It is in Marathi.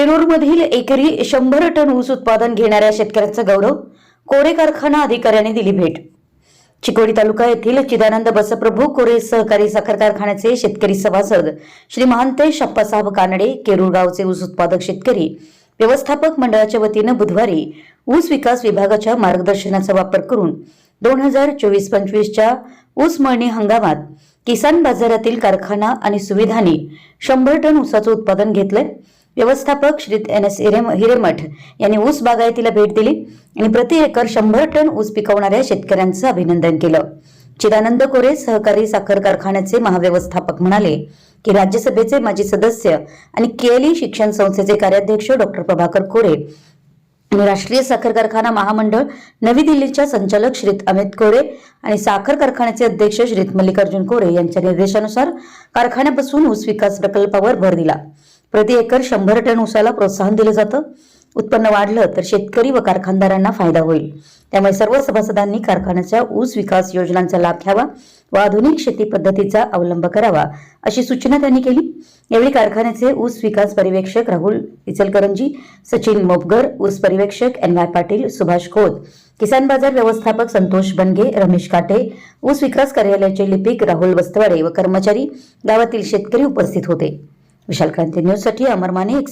केरूरमधील एकरी शंभर टन ऊस उत्पादन घेणाऱ्या शेतकऱ्याचा गौरव कोरे कारखाना अधिकाऱ्यांनी दिली भेट. चिकोडी तालुका येथील चिदानंद बसप्रभू कोरे सहकारी साखर कारखान्याचे शेतकरी सभासद श्री महांतेश अप्पासाहेब कानडे केरूर गावचे ऊस उत्पादक शेतकरी व्यवस्थापक मंडळाच्या वतीनं बुधवारी ऊस विकास विभागाच्या मार्गदर्शनाचा वापर करून दोन हजार चोवीस पंचवीसच्या ऊस मळणी हंगामात किसान बाजारातील कारखाना आणि सुविधांनी शंभर टन ऊसाचं उत्पादन घेतलंय. व्यवस्थापक श्री एन एस हिरेमठ यांनी ऊस बागायतीला भेट दिली आणि प्रति एकर शंभर टन ऊस पिकवणाऱ्या शेतकऱ्यांचं अभिनंदन केलं. चिदानंद कोरे सहकारी साखर कारखान्याचे महाव्यवस्थापक म्हणाले की राज्यसभेचे माजी सदस्य आणि केएलई शिक्षण संस्थेचे कार्याध्यक्ष डॉक्टर प्रभाकर कोरे आणि राष्ट्रीय साखर कारखाना महामंडळ नवी दिल्लीच्या संचालक श्रीत अमित कोरे आणि साखर कारखान्याचे अध्यक्ष श्रीत मल्लिकार्जुन कोरे यांच्या निर्देशानुसार कारखान्यापासून ऊस विकास प्रकल्पावर भर दिला. प्रति एकर शंभर टन ऊसाला प्रोत्साहन दिलं जातं. उत्पन्न वाढलं तर शेतकरी व कारखानदारांना फायदा होईल. त्यामुळे सर्व सभासदांनी कारखान्याच्या ऊस विकास योजनांचा लाभ घ्यावा व आधुनिक शेती पद्धतीचा अवलंब करावा अशी सूचना त्यांनी केली. यावेळी कारखान्याचे ऊस विकास पर्यवेक्षक राहुल इचलकरंजी सचिन मोपगर ऊस पर्यवेक्षक एन वाय पाटील सुभाष खोत किसान बाजार व्यवस्थापक संतोष बनगे रमेश काटे ऊस विकास कार्यालयाचे लिपिक राहुल वस्तवाडे व कर्मचारी गावातील शेतकरी उपस्थित होते. विशाल क्रांती न्यूजसाठी अमर माने एक